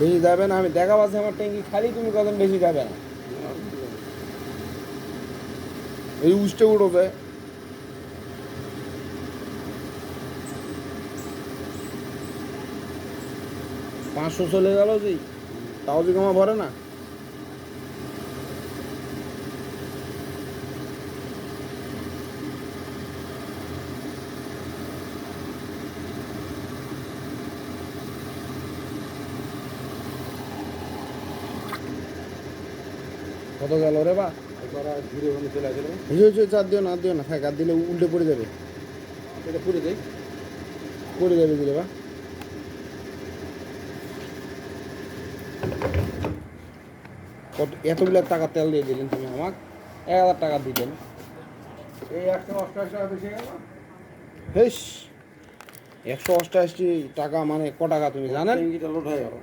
বেশি যাবে না, আমি দেখা পাচ্ছি আমার ট্যাঙ্কি খালি, তুমি কখন বেশি যাবে না। এই উষ্টে উঠোবে পাঁচশো চলে গেল যে, তাও যে কমা ভরে না। কত গেল রে বা। হয়েছে হয়েছে চার দিও না দিও না থাক আর দিলে উল্টে পড়ে যাবে। এটা পুরে দেয় পড়ে যাবে দিলে বা। কত এতগুলো টাকা তেল দিয়ে দিলেন তুমি আমাকে। এক হাজার টাকা দিতেন। এই একশো অষ্টআশি টাকা বেশি গেল? হেস। একশো অষ্টাশি টাকা মানে ক টাকা তুমি জানেন? লোড হয়ে গেল।